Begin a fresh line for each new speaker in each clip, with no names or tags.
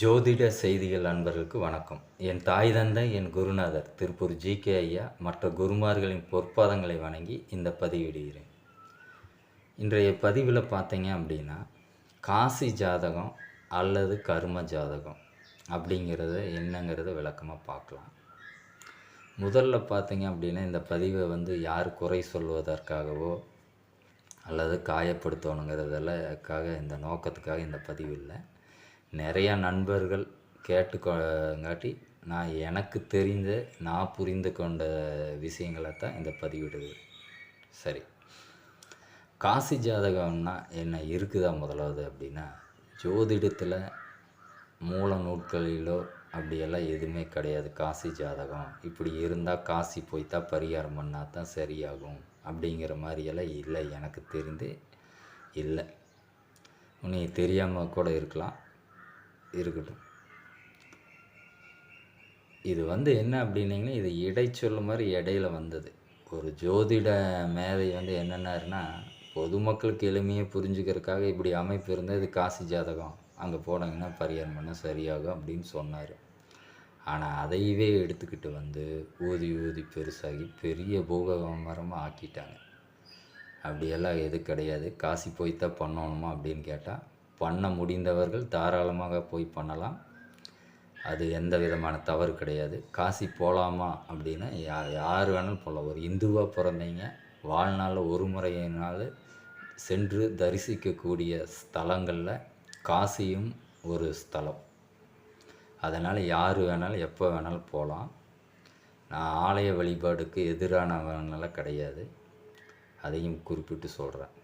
ஜோதிட செய்திகள் அன்பர்களுக்கு வணக்கம். என் தாய் தந்தை என் குருநாதர் திருப்பூர் ஜி. கே. ஐயா மற்ற குருமார்களின் பொற்பாதங்களை வணங்கி இந்த பதிவிடுகிறேன். இன்றைய பதிவில் பார்த்தீங்க அப்படின்னா காசி ஜாதகம் அல்லது கர்ம ஜாதகம் அப்படிங்கிறத என்னங்கிறத விளக்கமாக பார்க்கலாம். முதல்ல பார்த்தீங்க அப்படின்னா இந்த பதிவை வந்து யார் குறை சொல்வதற்காகவோ அல்லது காயப்படுத்தணுங்கிறதெல்லாம் இந்த நோக்கத்துக்காக இந்த பதிவு இல்லை. நிறையா நண்பர்கள் கேட்டுக்கோங்காட்டி நான் எனக்கு தெரிந்த நான் புரிந்து கொண்ட விஷயங்களை தான் இந்த பதிவிடுது. சரி. காசி ஜாதகம்னா என்ன இருக்குதா முதலாவது அப்படின்னா ஜோதிடத்தில் மூல நூட்களிலோ அப்படியெல்லாம் எதுவுமே கிடையாது. காசி ஜாதகம். இப்படி இருந்தால் காசி போய்த்தா பரிகாரம் பண்ணால் தான் சரியாகும் அப்படிங்கிற மாதிரியெல்லாம் இல்லை. எனக்கு தெரிந்து இல்லை. நீ தெரியாமல் கூட இருக்கலாம். இருக்கட்டும். இது வந்து என்ன அப்படின்னீங்கன்னா இது இடைச்சொல் மாதிரி இடையில வந்தது. ஒரு ஜோதிட மேதை வந்து என்னென்னாருன்னா பொதுமக்களுக்கு எளிமையை புரிஞ்சுக்கிறதுக்காக இப்படி அமைப்பு இருந்தால் இது காசி ஜாதகம். அங்கே போனாங்கன்னா பரிகாரம் பண்ண சரியாகும் அப்படின்னு சொன்னார். ஆனால் அதையவே எடுத்துக்கிட்டு வந்து ஊதி ஊதி பெருசாகி பெரிய பூகமரமாக ஆக்கிட்டாங்க. அப்படியெல்லாம் எது கிடையாது. காசி போய்த்தான் பண்ணணுமா அப்படின்னு கேட்டால் பண்ண முடிந்தவர்கள் தாராளமாக போய் பண்ணலாம். அது எந்த விதமான தவறு கிடையாது. காசி போகலாமா அப்படின்னா யா யார் வேணாலும் போகலாம் ஒரு இந்துவாக பிறந்தீங்க வாழ்நாளில் ஒரு முறையினால் சென்று தரிசிக்கக்கூடிய ஸ்தலங்களில் காசியும் ஒரு ஸ்தலம். அதனால் யார் வேணாலும் எப்போ வேணாலும் போகலாம் நான் ஆலய வழிபாடுக்கு எதிரானவனெல்லாம் கிடையாது. அதையும் குறிப்பிட்டு சொல்கிறேன்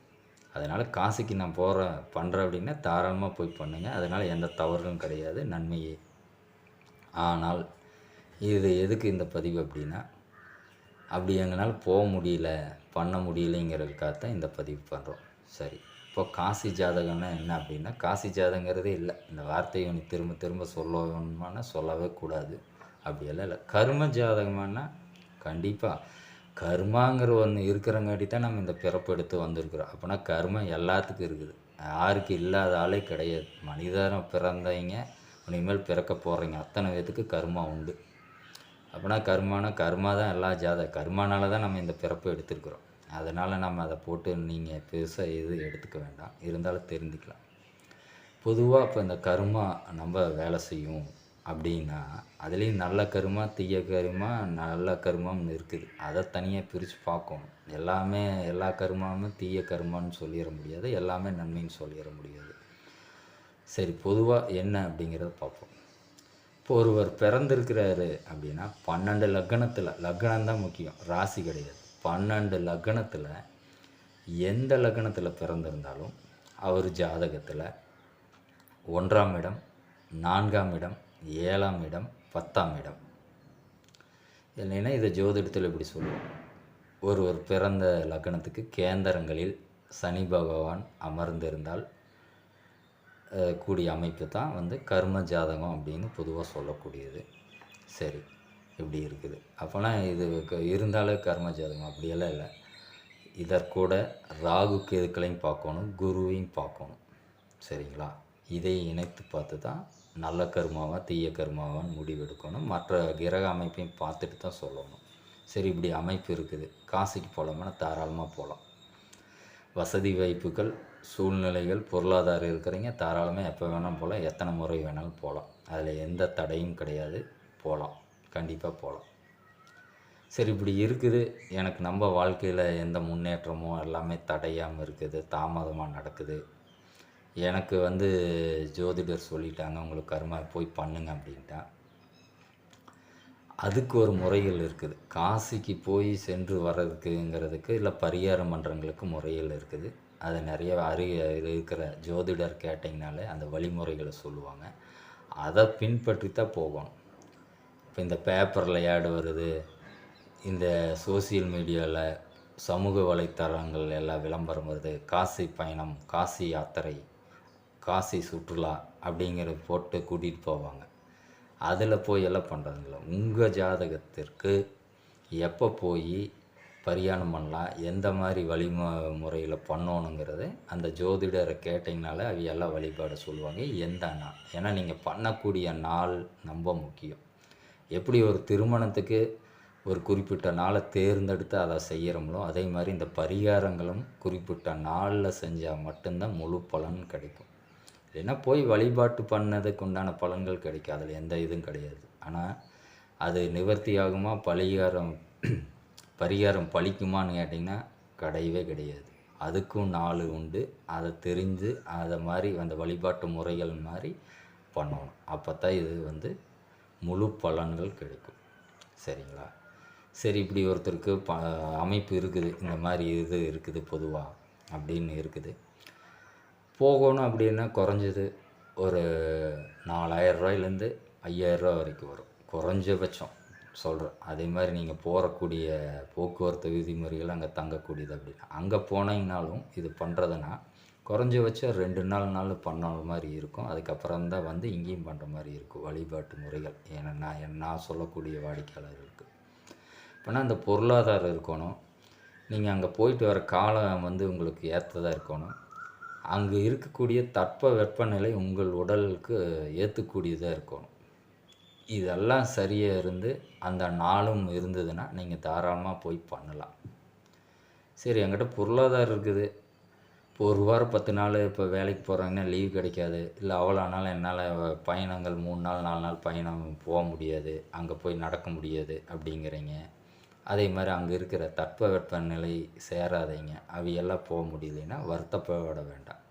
அதனால் காசிக்கு நான் போகிறேன் பண்ணுறேன் அப்படின்னா தாராளமாக போய் பண்ணுங்கள் அதனால் எந்த தவறும் கிடையாது. நன்மையே. ஆனால் இது எதுக்கு இந்த பதிவு அப்படின்னா அப்படி எங்களால் போக முடியல பண்ண முடியலைங்கிறதுக்காக தான் இந்த பதிவு பண்ணுறோம் சரி. இப்போ காசி ஜாதகம்னா என்ன அப்படின்னா காசி ஜாதகங்கிறதே இல்லை. இந்த வார்த்தையை நீ திரும்ப திரும்ப சொல்லணுமானா சொல்லவே கூடாது. அப்படியெல்லாம் இல்லை. கர்ம ஜாதகமானா கண்டிப்பாக கர்மாங்கிற ஒன்று இருக்கிறங்காட்டி தான் நம்ம இந்த பிறப்பு எடுத்து வந்திருக்கிறோம். அப்போனா கர்மம் எல்லாத்துக்கும் இருக்குது. யாருக்கு இல்லாத ஆளே கிடையாது. மனிதரம் பிறந்தவங்க இனிமேல் பிறக்க போகிறீங்க அத்தனை பேத்துக்கு கர்மா உண்டு. அப்படின்னா கர்மானா கர்மா தான் எல்லா ஜாத கர்மானால தான் நம்ம இந்த பிறப்பு எடுத்திருக்கிறோம். அதனால் நம்ம அதை போட்டு நீங்கள் பெருசாக எது எடுத்துக்க வேண்டாம். இருந்தாலும் தெரிஞ்சுக்கலாம். பொதுவாக இப்போ இந்த கர்மா நம்ம வேலை செய்யும். அப்படின்னா அதுலேயும் நல்ல கருமா தீய கருமா நல்ல கருமம்னு இருக்குது. அதை தனியாக பிரித்து பார்க்கணும். எல்லாமே எல்லா கருமாவும் தீய கருமான்னு சொல்லிட முடியாது. எல்லாமே நன்மைன்னு சொல்லிட முடியாது. சரி பொதுவாக என்ன அப்படிங்கிறத பார்ப்போம். இப்போ ஒருவர் பிறந்திருக்கிறாரு அப்படின்னா பன்னெண்டு லக்னத்தில் லக்னம் தான் முக்கியம் ராசி கிடையாது. பன்னெண்டு லக்னத்தில் எந்த லக்னத்தில் பிறந்திருந்தாலும் அவர் ஜாதகத்தில் ஒன்றாம் இடம் நான்காம் இடம் ஏழாம் இடம் பத்தாம் இடம். இல்லைன்னா இதை ஜோதிடத்தில் இப்படி சொல்லுவோம். ஒருவர் பிறந்த லக்னத்துக்கு கேந்திரங்களில் சனி பகவான் அமர்ந்திருந்தால் கூடிய அமைப்பு தான் வந்து கர்ம ஜாதகம் அப்படின்னு பொதுவாக சொல்லக்கூடியது. சரி இப்படி இருக்குது. அப்போனா இது இருந்தாலே கர்ம ஜாதகம் அப்படியெல்லாம் இல்லை. இதற்கூட ராகு கேதுக்களையும் பார்க்கணும் குருவையும் பார்க்கணும். சரிங்களா? இதை இணைத்து பார்த்து தான் நல்ல கர்மாவா தீய கர்மாவான்னு முடிவெடுக்கணும். மற்ற கிரக அமைப்பையும் பார்த்துட்டு தான் சொல்லணும். சரி இப்படி அமைப்பு இருக்குது. காசிக்கு போகலாம்னா தாராளமாக போகலாம் வசதி வாய்ப்புகள் சூழ்நிலைகள் பொருளாதாரம் இருக்கிறீங்க தாராளமாக எப்போ வேணாலும் போகலாம் எத்தனை முறை வேணாலும் போகலாம் அதில் எந்த தடையும் கிடையாது. போகலாம் கண்டிப்பாக போகலாம் சரி இப்படி இருக்குது. எனக்கு நம்ம வாழ்க்கையில் எந்த முன்னேற்றமும் எல்லாமே தடையாமல் இருக்குது. தாமதமாக நடக்குது. எனக்கு வந்து ஜோதிடர் சொல்லிட்டாங்க உங்களுக்கு கர்மா போய் பண்ணுங்க அப்படின்ட்டா அதுக்கு ஒரு முறைகள் இருக்குது. காசிக்கு போய் சென்று வர்றதுக்குங்கிறதுக்கு இல்லை பரிகாரம் பண்ணுறவங்களுக்கு முறைகள் இருக்குது. அது நிறைய அறிய இருக்கிற ஜோதிடர் கேட்டிங்கனாலே அந்த வழிமுறைகளை சொல்லுவாங்க. அதை பின்பற்றி தான் போகணும். இப்போ இந்த பேப்பரில் ஆடு வருது இந்த சோசியல் மீடியாவில் சமூக வலைத்தளங்கள் எல்லாம் விளம்பரம் வருது காசி பயணம் காசி யாத்திரை. காசி சுற்றுலா அப்படிங்கிறத போட்டு கூட்டிகிட்டு போவாங்க. அதில் போய் எல்லாம் பண்ணுறதில்ல உங்கள் ஜாதகத்திற்கு எப்போ போய் பரிகாரம் பண்ணலாம்? எந்த மாதிரி வழிம முறையில் பண்ணணுங்கிறது அந்த ஜோதிடரை கேட்டிங்கனால அவங்க எல்லாம் வழிபாடு சொல்லுவாங்க. எந்த நாள்? ஏன்னா நீங்கள் பண்ணக்கூடிய நாள் ரொம்ப முக்கியம். எப்படி ஒரு திருமணத்துக்கு ஒரு குறிப்பிட்ட நாளை தேர்ந்தெடுத்து அதை செய்கிறோமோ அதே மாதிரி இந்த பரிகாரங்களும் குறிப்பிட்ட நாளில் செஞ்சால் மட்டும்தான் முழு பலன் கிடைக்கும். இல்லைன்னா போய் வழிபாட்டு பண்ணதுக்கு உண்டான பலன்கள் கிடைக்கும் அதில் எந்த இதுவும் கிடையாது. ஆனால் அது நிவர்த்தி ஆகுமா பரிகாரம் பரிகாரம் பழிக்குமான்னு கேட்டிங்கன்னா கிடையவே கிடையாது. அதுக்கும் நாள் உண்டு. அதை தெரிஞ்சு அதை மாதிரி அந்த வழிபாட்டு முறைகள் மாதிரி பண்ணணும். அப்போ தான் இது வந்து முழு பலன்கள் கிடைக்கும். சரிங்களா? சரி இப்படி ஒருத்தருக்கு ப அமைப்பு இருக்குது. இந்த மாதிரி இது இருக்குது பொதுவாக அப்படின்னு இருக்குது. போகணும் அப்படின்னா குறைஞ்சது ஒரு நாலாயிரம் ரூபாயிலேருந்து ஐயாயிரரூவா வரைக்கும் வரும். குறைஞ்சபட்சம் சொல்கிறேன் அதே மாதிரி நீங்கள் போகக்கூடிய போக்குவரத்து விதிமுறைகள் அங்கே தங்கக்கூடியது அப்படின்னா அங்கே போனீங்கனாலும் இது பண்ணுறதுனா குறைஞ்சபட்சம் ரெண்டு நாள் நாள் பண்ண மாதிரி இருக்கும். அதுக்கப்புறம் தான் வந்து இங்கேயும் பண்ணுற மாதிரி இருக்கும் வழிபாட்டு முறைகள். ஏன்னா நான் நான் சொல்லக்கூடிய வாடிக்கையாளர்களுக்கு. இப்போனா அந்த பொருளாதாரம் இருக்கணும். நீங்கள் அங்கே போயிட்டு வர காலம் வந்து உங்களுக்கு ஏற்றதாக இருக்கணும். அங்கே இருக்கக்கூடிய தட்ப வெப்பநிலை உங்கள் உடலுக்கு ஏற்றுக்கூடியதாக இருக்கணும். இதெல்லாம் சரியாக இருந்து அந்த நாளும் இருந்ததுன்னா நீங்கள் தாராளமாக போய் பண்ணலாம். சரி என்கிட்ட பொருளாதாரம் இருக்குது. இப்போ ஒரு வாரம் பத்து நாள் இப்போ வேலைக்கு போகிறாங்கன்னா லீவ் கிடைக்காது. இல்லை அவ்வளோ நாள் என்னால் பயணங்கள் மூணு நாள் நாலு நாள் பயணம் போக முடியாது. அங்கே போய் நடக்க முடியாது அப்படிங்கிறீங்க. அதே மாதிரி அங்கே இருக்கிற தட்பவெப்பநிலை சேராதைங்க. அவையெல்லாம் போக முடியலைன்னா வருத்தப்பட வேண்டாம்.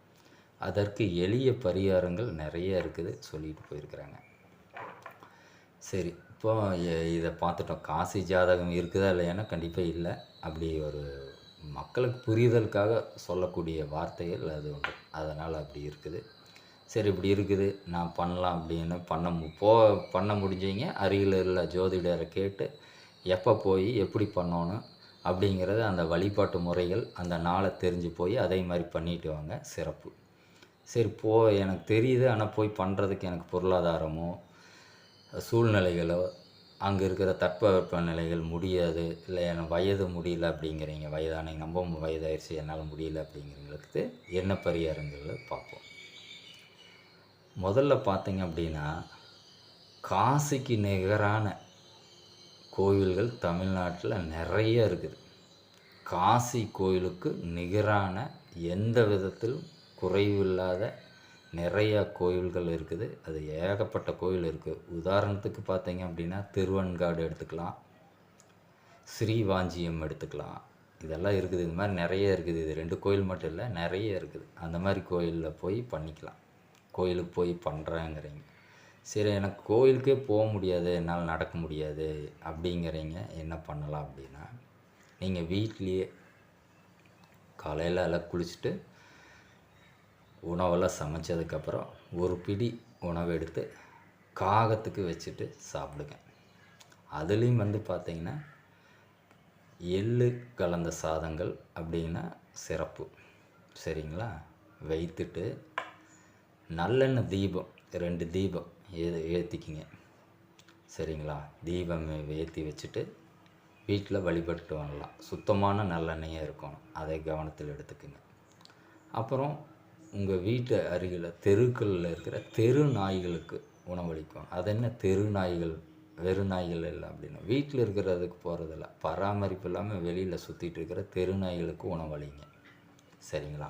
அதற்கு எளிய பரிகாரங்கள் நிறைய இருக்குது சொல்லிட்டு போயிருக்கிறாங்க. சரி இப்போ இதை பார்த்துட்டோம். காசி ஜாதகம் இருக்குதா இல்லையானா கண்டிப்பாக இல்லை. அப்படி ஒரு மக்களுக்கு புரிதலுக்காக சொல்லக்கூடிய வார்த்தைகள் அது உண்டு. அதனால் அப்படி இருக்குது. சரி இப்படி இருக்குது. நான் பண்ணலாம் அப்படின்னு பண்ண மு- போ பண்ண முடிஞ்சவங்க அருகில் உள்ள ஜோதிடரை கேட்டு எப்போ போய் எப்படி பண்ணணும் அப்படிங்கிறத அந்த வழிபாட்டு முறைகள் அந்த நாளை தெரிஞ்சு போய் அதே மாதிரி பண்ணிட்டு வாங்க. சிறப்பு. சரி போ எனக்கு தெரியுது. ஆனால் போய் பண்ணுறதுக்கு எனக்கு பொருளாதாரமோ சூழ்நிலைகளோ அங்கே இருக்கிற தட்பவெப்ப நிலைகள் முடியாது. இல்லை எனக்கு வயது முடியல அப்படிங்கிறீங்க. வயதானே ரொம்ப வயதாயிருச்சு. என்னால் முடியல அப்படிங்கிறவங்களுக்கு என்ன பரிகாரங்கள் பார்ப்போம். முதல்ல பார்த்தீங்க அப்படின்னா காசிக்கு நிகரான கோவில்கள் தமிழ்நாட்டில் நிறைய இருக்குது. காசி கோயிலுக்கு நிகரான எந்த விதத்திலும் குறைவில்லாத நிறைய கோயில்கள் இருக்குது. அது ஏகப்பட்ட கோயில் இருக்குது உதாரணத்துக்கு பார்த்தீங்க அப்படின்னா திருவன்காடு எடுத்துக்கலாம். ஸ்ரீவாஞ்சியம் எடுத்துக்கலாம். இதெல்லாம் இருக்குது. இது மாதிரி நிறைய இருக்குது. இது ரெண்டு கோயில் மட்டும் இல்லை நிறைய இருக்குது. அந்த மாதிரி கோயிலில் போய் பண்ணிக்கலாம். கோயிலுக்கு போய் பண்ணுறேங்கிறீங்க சரி எனக்கு கோயிலுக்கே போக முடியாது என்னால் நடக்க முடியாது அப்படிங்கிறீங்க. என்ன பண்ணலாம் அப்படின்னா நீங்கள் வீட்லேயே காலையில் எல்லாம் குளிச்சுட்டு உணவெல்லாம் சமைச்சதுக்கப்புறம் ஒரு பிடி உணவு எடுத்து காகத்துக்கு வச்சுட்டு சாப்பிடுங்க. அதுலேயும் வந்து பார்த்தீங்கன்னா எள்ளு கலந்த சாதங்கள் அப்படின்னா சிறப்பு. சரிங்களா? வைத்துட்டு நல்லெண்ணெய் தீபம் ரெண்டு தீபம் ஏ ஏற்றிக்கிங்க சரிங்களா? தீபம் ஏற்றி வச்சுட்டு வீட்டில் வழிபட்டு வரலாம். சுத்தமான நல்லெண்ணெயாக இருக்கணும். அதை கவனத்தில் எடுத்துக்குங்க. அப்புறம் உங்கள் வீட்டு அருகில் தெருக்களில் இருக்கிற தெரு நாய்களுக்கு உணவளிக்கும் அது என்ன தெரு நாய்கள் வெறு நாய்கள் இல்லை அப்படின்னா வீட்டில் இருக்கிறதுக்கு போகிறதில்ல பராமரிப்பு இல்லாமல் வெளியில் சுற்றிட்டு இருக்கிற தெரு நாய்களுக்கு உணவளிங்க. சரிங்களா?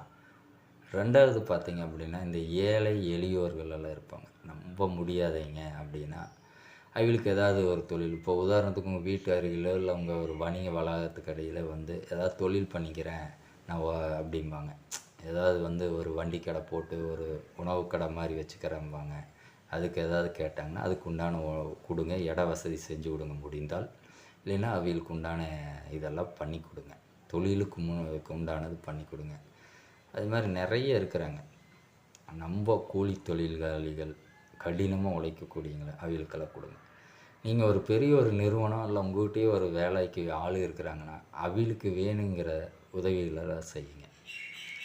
ரெண்டாவது பார்த்தீங்க அப்படின்னா இந்த ஏழை எளியோர்கள் எல்லாம் இருப்பாங்க. நம்ப முடியாதவங்க அப்படின்னா அவங்களுக்கு ஏதாவது ஒரு தொழில். இப்போ உதாரணத்துக்கு உங்கள் வீட்டு அருகிலோ இல்லை உங்கள் ஒரு வணிக வளாகத்துக்கு அடையில் வந்து ஏதாவது தொழில் பண்ணிக்கிறேன் நான் அப்படிம்பாங்க. ஏதாவது வந்து ஒரு வண்டி கடை போட்டு ஒரு உணவு கடை மாதிரி வச்சுக்கிறேன்பாங்க அதுக்கு ஏதாவது கேட்டாங்கன்னா அதுக்கு உண்டான கொடுங்க இட வசதி செஞ்சு கொடுங்க முடிந்தால் இல்லைன்னா அவங்களுக்கு உண்டான இதெல்லாம் பண்ணி கொடுங்க. தொழிலுக்கு மு உண்டானது பண்ணி கொடுங்க. அது மாதிரி நிறைய இருக்கிறாங்க. நம்ம கூலி தொழிலாளிகள் கடினமாக உழைக்கக்கூடியவங்களை அவங்களுக்கெல்லாம் கொடுங்க. நீங்கள் ஒரு பெரிய ஒரு நிறுவனம் இல்லை உங்கள்கிட்டயே ஒரு வேலைக்கு ஆள் இருக்கிறாங்கன்னா அவங்களுக்கு வேணுங்கிற உதவிகளை செய்யுங்க.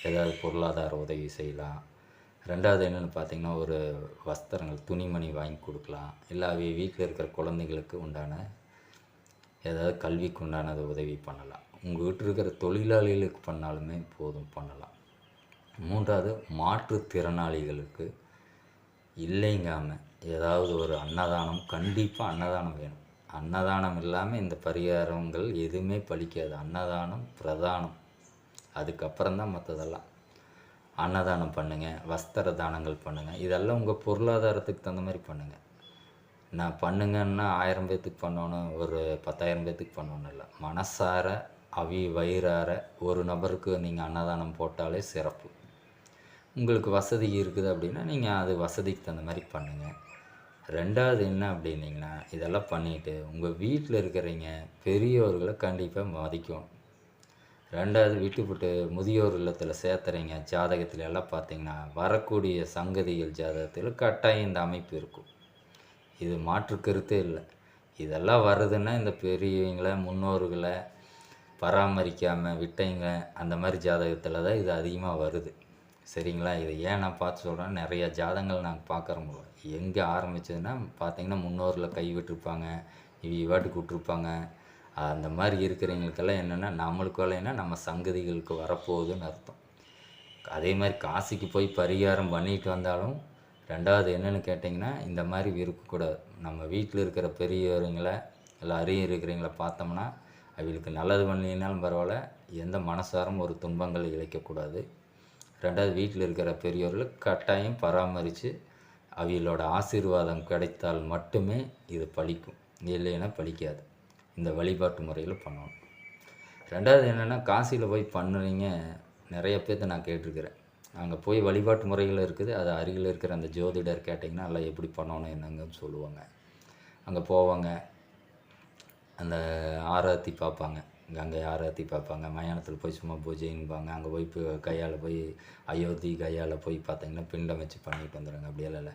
ஏதாவது பொருளாதார உதவி செய்யலாம். ரெண்டாவது என்னென்னு பார்த்தீங்கன்னா ஒரு வஸ்திரங்கள் துணிமணி வாங்கி கொடுக்கலாம். இல்லை அவங்க வீட்டில் இருக்கிற குழந்தைங்களுக்கு உண்டான ஏதாவது கல்விக்கு உண்டானது உதவி பண்ணலாம். உங்கள் வீட்டில் இருக்கிற தொழிலாளிகளுக்கு பண்ணாலுமே போதும் பண்ணலாம். மூன்றாவது மாற்றுத்திறனாளிகளுக்கு இல்லைங்காமல் ஏதாவது ஒரு அன்னதானம் கண்டிப்பாக அன்னதானம் வேணும். அன்னதானம் இல்லாமல் இந்த பரிகாரங்கள் எதுவுமே பலிக்காது. அன்னதானம் பிரதானம். அதுக்கப்புறம் தான் மற்றதெல்லாம் அன்னதானம் பண்ணுங்கள் வஸ்திர தானங்கள் பண்ணுங்கள் இதெல்லாம் உங்கள் பொருளாதாரத்துக்கு தகுந்த மாதிரி பண்ணுங்கள் நான் பண்ணுங்கன்னா ஆயிரம் பேர்த்துக்கு பண்ணணும் ஒரு பத்தாயிரம் பேர்த்துக்கு பண்ணணும் இல்லை. மனசார அவி வயிறார ஒரு நபருக்கு நீங்கள் அன்னதானம் போட்டாலே சிறப்பு. உங்களுக்கு வசதி இருக்குது அப்படின்னா நீங்கள் அது வசதிக்கு தகுந்த மாதிரி பண்ணுங்கள் ரெண்டாவது என்ன அப்படின்னீங்கன்னா இதெல்லாம் பண்ணிவிட்டு உங்கள் வீட்டில் இருக்கிறீங்க பெரியவர்களை கண்டிப்பாக மதிக்கும். ரெண்டாவது விட்டுப்புட்டு முதியோர் இல்லத்தில் சேர்த்துறீங்க ஜாதகத்தில் எல்லாம் பார்த்தீங்கன்னா வரக்கூடிய சங்கதிகள் ஜாதகத்தில் கட்டாயம் இந்த அமைப்பு இருக்கும். இது மாற்று கருத்தே இல்லை. இதெல்லாம் வருதுன்னா இந்த பெரியவங்களை முன்னோர்களை பராமரிக்காமல் விட்டவங்க அந்த மாதிரி ஜாதகத்தில் தான் இது அதிகமாக வருது. சரிங்களா? இதை ஏன் நான் பார்த்து சொல்கிறேன் நிறைய ஜாதகங்கள் நாங்கள் பார்க்குறோம் எங்கே ஆரம்பிச்சதுன்னா பார்த்தீங்கன்னா முன்னோரில் கை விட்டுருப்பாங்க. இவ வாட்டுக்கு விட்டுருப்பாங்க. அந்த மாதிரி இருக்கிறவங்களுக்கெல்லாம் என்னென்னா நம்மளுக்கு வேலைன்னா நம்ம சங்கதிகளுக்கு வரப்போகுதுன்னு அர்த்தம். அதே மாதிரி காசிக்கு போய் பரிகாரம் பண்ணிட்டு வந்தாலும் ரெண்டாவது என்னென்னு கேட்டிங்கன்னா இந்த மாதிரி இருக்கக்கூடாது. நம்ம வீட்டில் இருக்கிற பெரியவர்களை இல்லை அருகே இருக்கிறவங்கள பார்த்தோம்னா அவங்களுக்கு நல்லது பண்ணினாலும் பரவாயில்ல. எந்த மனசாரும் ஒரு துன்பங்கள் இழைக்கக்கூடாது. ரெண்டாவது வீட்டில் இருக்கிற பெரியோர்கள் கட்டாயம் பராமரித்து அவங்களோட ஆசீர்வாதம் கிடைத்தால் மட்டுமே இது பழிக்கும். இல்லைன்னா பலிக்காது இந்த வழிபாட்டு முறையில் பண்ணணும். ரெண்டாவது என்னென்னா காசியில் போய் பண்ணுறீங்க நிறைய பேர்த்த நான் கேட்டிருக்கிறேன். அங்கே போய் வழிபாட்டு முறைகள் இருக்குது. அது அருகில் இருக்கிற அந்த ஜோதிடர் கேட்டிங்கன்னா எல்லாம் எப்படி பண்ணணும் என்னங்கன்னு சொல்லுவாங்க. அங்கே போவாங்க. அந்த ஆராத்தி பார்ப்பாங்க. அங்கே ஆராத்தி பார்ப்பாங்க? மயானத்தில் போய் சும்மா பூஜைன்பாங்க அங்கே போய் இப்போ கையால் போய் அயோத்தி கையால் போய் பார்த்தீங்கன்னா பிண்டம் வச்சு பண்ணிட்டு வந்துடுங்க அப்படியெல்லாம் இல்லை.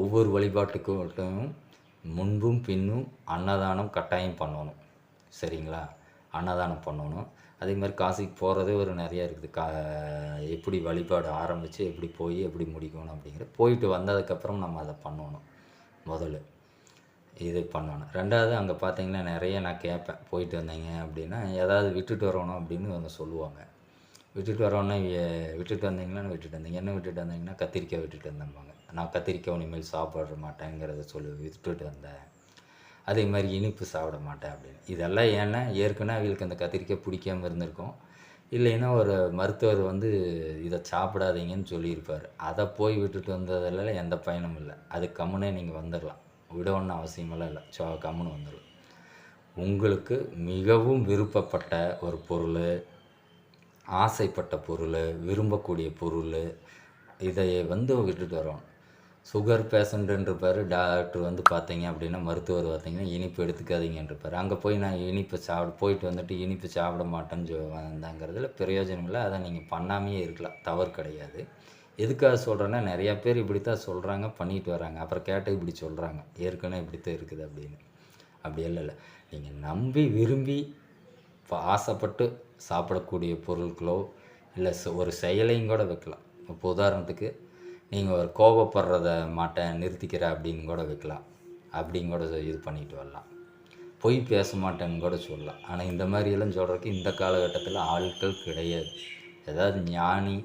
ஒவ்வொரு வழிபாட்டுக்கும் மட்டும் முன்பும் பின்னும் அன்னதானம் கட்டாயம் பண்ணணும். சரிங்களா? அன்னதானம் பண்ணணும். அதே மாதிரி காசிக்கு போகிறதே ஒரு நிறையா இருக்குது. கா எப்படி வழிபாடு ஆரம்பித்து எப்படி போய் எப்படி முடிக்கணும் அப்படிங்கிற போயிட்டு வந்ததுக்கப்புறம் நம்ம அதை பண்ணணும் முதல்ல. இது பண்ணணும். ரெண்டாவது அங்கே பார்த்தீங்கன்னா நிறைய நான் கேட்பேன் போயிட்டு வந்தீங்க அப்படின்னா ஏதாவது விட்டுட்டு வரணும் அப்படின்னு அவங்க சொல்லுவாங்க. விட்டுட்டு வரோன்னா விட்டுட்டு வந்தீங்கன்னா விட்டுட்டு வந்தீங்க. என்ன விட்டுட்டு வந்தீங்கன்னா கத்திரிக்காய் விட்டுட்டு வந்தம்பாங்க. நான் கத்திரிக்காய் இனிமேல் சாப்பிட மாட்டேங்கிறத சொல்லி விட்டுட்டு வந்தேன். அதே மாதிரி இனிப்பு சாப்பிட மாட்டேன் அப்படின்னு. இதெல்லாம் ஏன்னா ஏற்கனவே அவங்களுக்கு அந்த கத்திரிக்காய் பிடிக்காம இருந்திருக்கும். இல்லைன்னா ஒரு மருத்துவர் வந்து இதை சாப்பிடாதீங்கன்னு சொல்லியிருப்பார். அதை போய் விட்டுட்டு வந்ததில் எந்த பயனும் இல்லை. அது கம்முனே நீங்கள் வந்துடலாம். விடணும்னு அவசியமெல்லாம் இல்லை. சோ கம்முன்னு வந்துடும் உங்களுக்கு மிகவும் விருப்பப்பட்ட ஒரு பொருள் ஆசைப்பட்ட பொருள் விரும்பக்கூடிய பொருள் இதை வந்து விட்டுட்டு வரோம். சுகர் பேஷண்ட்டுன்றப்பார் டாக்டர் வந்து பார்த்தீங்க அப்படின்னா மருத்துவர் பார்த்தீங்கன்னா இனிப்பு எடுத்துக்காதீங்கன்றப்பார் அங்கே போய் நான் இனிப்பு சாப்பிட போயிட்டு வந்துட்டு இனிப்பு சாப்பிட மாட்டேன்னு சொ வந்தேங்கிறதுல பிரயோஜனம் இல்லை. அதை நீங்கள் பண்ணாமையே இருக்கலாம். தவறு கிடையாது. எதுக்காக சொல்கிறேன்னா நிறையா பேர் இப்படி தான் சொல்கிறாங்க பண்ணிட்டு வராங்க. அப்புறம் கேட்டு இப்படி சொல்கிறாங்க ஏற்கனவே இப்படி தான் இருக்குது அப்படின்னு. அப்படி இல்லை இல்லை. நீங்கள் நம்பி விரும்பி இப்போ ஆசைப்பட்டு சாப்பிடக்கூடிய பொருட்களோ இல்லை ஒரு செயலையும் கூட வைக்கலாம். இப்போ உதாரணத்துக்கு நீங்கள் ஒரு கோபப்படுறத மாட்டேன் நிறுத்திக்கிற அப்படின்னு கூட வைக்கலாம். அப்படின்னு கூட இது பண்ணிட்டு வரலாம். பொய் பேச மாட்டேன்னு கூட சொல்லலாம். ஆனால் இந்த மாதிரியெல்லாம் சொல்கிறதுக்கு இந்த காலகட்டத்தில் ஆட்கள் கிடையாது. ஏதாவது ஞானி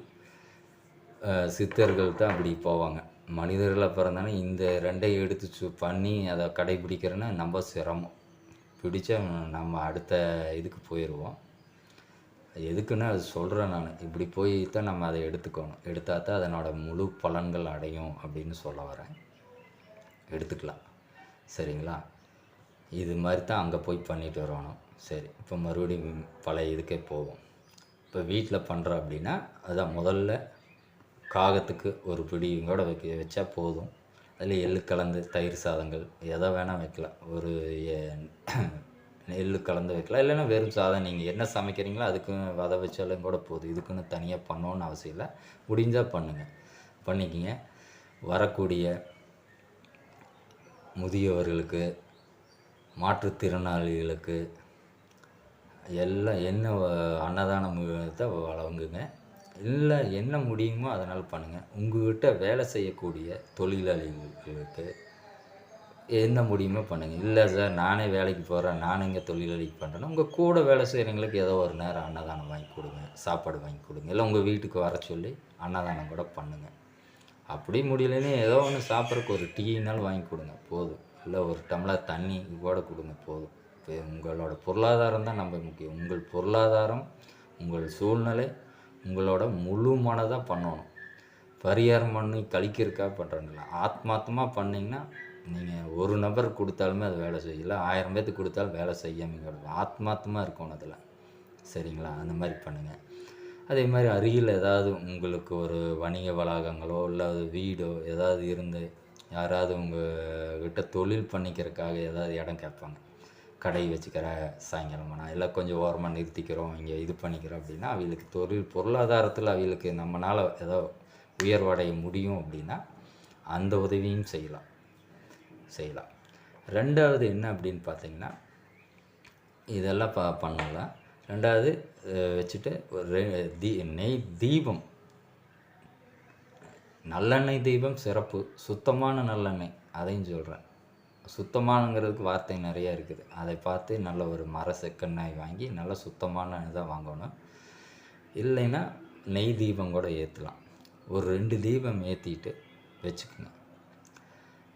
சித்தர்கள் தான் அப்படி போவாங்க. மனிதர்களை பிறந்தானே இந்த ரெண்டையும் எடுத்து சு பண்ணி அதை கடைபிடிக்கிறேன்னா ரொம்ப சிரமம். பிடிச்சா நம்ம அடுத்த இதுக்கு போயிடுவோம் எதுக்குன்னா அது சொல்கிறேன் நான். இப்படி போய் தான் நம்ம அதை எடுத்துக்கணும். எடுத்தால் தான் அதனோட முழு பலன்கள் அடையும் அப்படின்னு சொல்ல வரேன். எடுத்துக்கலாம். சரிங்களா? இது மாதிரி தான் அங்கே போய் பண்ணிட்டு வரணும். சரி இப்போ மறுபடியும் பழைய இதுக்கே போவோம். இப்போ வீட்டில் பண்ணுறோம் அப்படின்னா அதுதான் முதல்ல காகத்துக்கு ஒரு பிடி கூட வைக்க வச்சா போதும். அதில் எள்ளு கலந்து தயிர் சாதங்கள் எதை வேணால் வைக்கலாம். ஒரு எ- எள்ளு கலந்து வைக்கலாம். இல்லைன்னா வெறும் சாதம் நீங்கள் என்ன சமைக்கிறீங்களோ அதுக்கும் வத வச்சாலும் கூட போதும். இதுக்குன்னு தனியாக பண்ணணுன்னு அவசியம் இல்லை. முடிஞ்சால் பண்ணுங்கள் பண்ணிக்கிங்க. வரக்கூடிய முதியவர்களுக்கு மாற்றுத்திறனாளிகளுக்கு எல்லாம் என்ன அன்னதான அன்னதானத்தை வழங்குங்க. இல்லை என்ன முடியுமோ அதனால் பண்ணுங்கள் உங்கள்கிட்ட வேலை செய்யக்கூடிய தொழிலாளிகளுக்கு என்ன முடியுமோ பண்ணுங்கள் இல்லை சார் நானே வேலைக்கு போகிறேன் நானே இங்கே தொழிலாளிக்கு பண்ணுறேன்னா உங்கள் கூட வேலை செய்கிறவங்களுக்கு ஏதோ ஒரு நேரம் அன்னதானம் வாங்கி கொடுங்க சாப்பாடு வாங்கி கொடுங்க இல்லை உங்கள் வீட்டுக்கு வர சொல்லி அன்னதானம் கூட பண்ணுங்கள் அப்படி முடியலன்னு ஏதோ ஒன்று சாப்பிட்றக்கு ஒரு டீனாலும் வாங்கி கொடுங்க போதும். இல்லை ஒரு டம்ளர் தண்ணி கூட கொடுங்க போதும். இப்போ உங்களோட பொருளாதாரம் தான் நம்ம முக்கியம். உங்கள் பொருளாதாரம் உங்கள் சூழ்நிலை உங்களோட முழு மனதாக பண்ணணும். பரிகாரம் பண்ணி கழிக்கிறதுக்காக பண்ணுறதில்ல ஆத்மார்த்தமாக பண்ணிங்கன்னா நீங்கள் ஒரு நபர் கொடுத்தாலுமே அது வேலை செய்யல ஆயிரம் பேர்த்துக்கு கொடுத்தாலும் வேலை செய்யாமல் ஆத்மாத்தமாக ஆத்மார்த்தமாக இருக்கணும் அதில். சரிங்களா? அந்த மாதிரி பண்ணுங்கள் அதே மாதிரி அருகில் ஏதாவது உங்களுக்கு ஒரு வணிக வளாகங்களோ இல்லை அது வீடோ ஏதாவது இருந்து யாராவது உங்கள் கிட்ட தொழில் பண்ணிக்கிறதுக்காக ஏதாவது இடம் கேட்பாங்க. கடை வச்சுக்கிற சாயங்காலமானா இல்லை கொஞ்சம் ஓரமாக நிறுத்திக்கிறோம் இங்கே இது பண்ணிக்கிறோம் அப்படின்னா அவங்களுக்கு தொழில் பொருளாதாரத்தில் அவங்களுக்கு நம்மளால் ஏதோ உயர்வடைய முடியும் அப்படின்னா அந்த உதவியும் செய்யலாம். செய்யலாம். ரெண்டாவது என்ன அப்படின்னு பார்த்தீங்கன்னா இதெல்லாம் ப பண்ணலாம். ரெண்டாவது வச்சுட்டு ஒரு ரெ- தீ நெய் தீபம். நல்லெண்ணெய் தீபம் சிறப்பு. சுத்தமான நல்லெண்ணெய். அதையும் சொல்கிறேன் சுத்தமானங்கிறதுக்கு வார்த்தை நிறையா இருக்குது. அதை பார்த்து நல்ல ஒரு மர செக்கண்ணாய் வாங்கி நல்ல சுத்தமான இதை வாங்கணும். இல்லைன்னா நெய் தீபம் கூட ஏற்றலாம் ஒரு ரெண்டு தீபம் ஏற்றிட்டு வச்சுக்கணும்.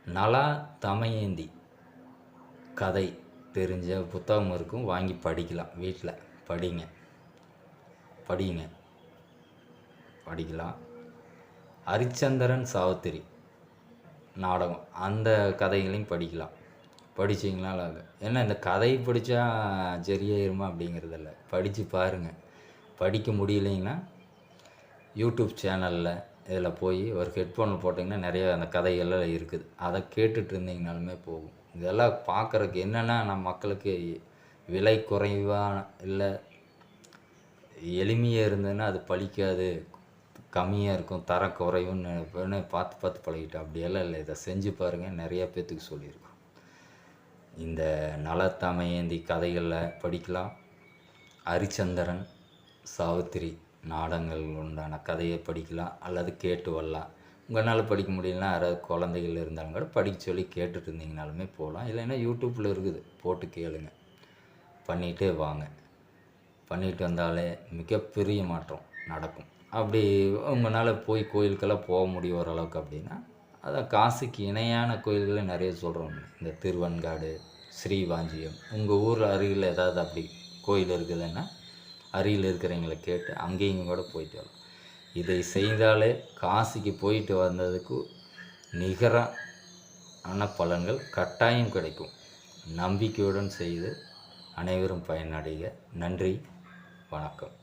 நலா தமையேந்தி கதை தெரிஞ்ச புத்தகம் இருக்கும். வாங்கி படிக்கலாம். வீட்டில் படிங்க. படிங்க. படிக்கலாம். ஹரிச்சந்திரன் சாவித்திரி. நாடகம். அந்த கதைகளையும் படிக்கலாம். படிச்சிங்களா ஏன்னா இந்த கதை படித்தா சரியாயிருமா அப்படிங்கிறதில்ல படித்து பாருங்கள் படிக்க முடியலைங்கன்னா யூடியூப் சேனலில் இதில் போய் ஒரு ஹெட்ஃபோனில் போட்டிங்கன்னா நிறைய அந்த கதைகள்லாம் இருக்குது. அதை கேட்டுட்டு இருந்தீங்கனாலுமே போகும். இதெல்லாம் பார்க்குறக்கு என்னென்னா நம்ம மக்களுக்கு விலை குறைவாக இல்லை எளிமையாக இருந்ததுன்னா அது பழிக்காது. கம்மியாக இருக்கும் தர குறைவுன்னு பார்த்து பார்த்து பழகிட்டோம் அப்படியெல்லாம் இல்லை. இதை செஞ்சு பாருங்கள் நிறையா பேர்த்துக்கு சொல்லியிருக்கோம். இந்த நலத்தமையந்தி கதைகளில் படிக்கலாம். ஹரிச்சந்திரன் சாவித்திரி நாடகங்கள் உண்டான கதையை படிக்கலாம். அல்லது கேட்டு வரலாம். உங்களால் படிக்க முடியலனா யாராவது குழந்தைகள் இருந்தாலும் கூட படிக்க சொல்லி கேட்டுட்டு இருந்தீங்கனாலுமே போகலாம். இல்லைன்னா யூடியூப்பில் இருக்குது. போட்டு கேளுங்க. பண்ணிகிட்டே வாங்க. பண்ணிட்டு வந்தாலே மிகப்பெரிய மாற்றம் நடக்கும். அப்படி உங்களால் போய் கோயிலுக்கெல்லாம் போக முடியும் ஓரளவுக்கு அப்படின்னா அதான் காசுக்கு இணையான கோயில்களை நிறைய சொல்கிறோம் இந்த திருவன்காடு ஸ்ரீவாஞ்சியம் உங்கள் ஊரில் அருகில் ஏதாவது அப்படி கோயில் இருக்குதுன்னா அருகில் இருக்கிறவங்கள கேட்டு அங்கேயும் கூட போயிட்டு வரலாம். இதை செய்தாலே காசிக்கு போயிட்டு வந்ததுக்கு நிகரான பலன்கள் கட்டாயம் கிடைக்கும். நம்பிக்கையுடன் செய்து அனைவரும் பயனடைக. நன்றி வணக்கம்.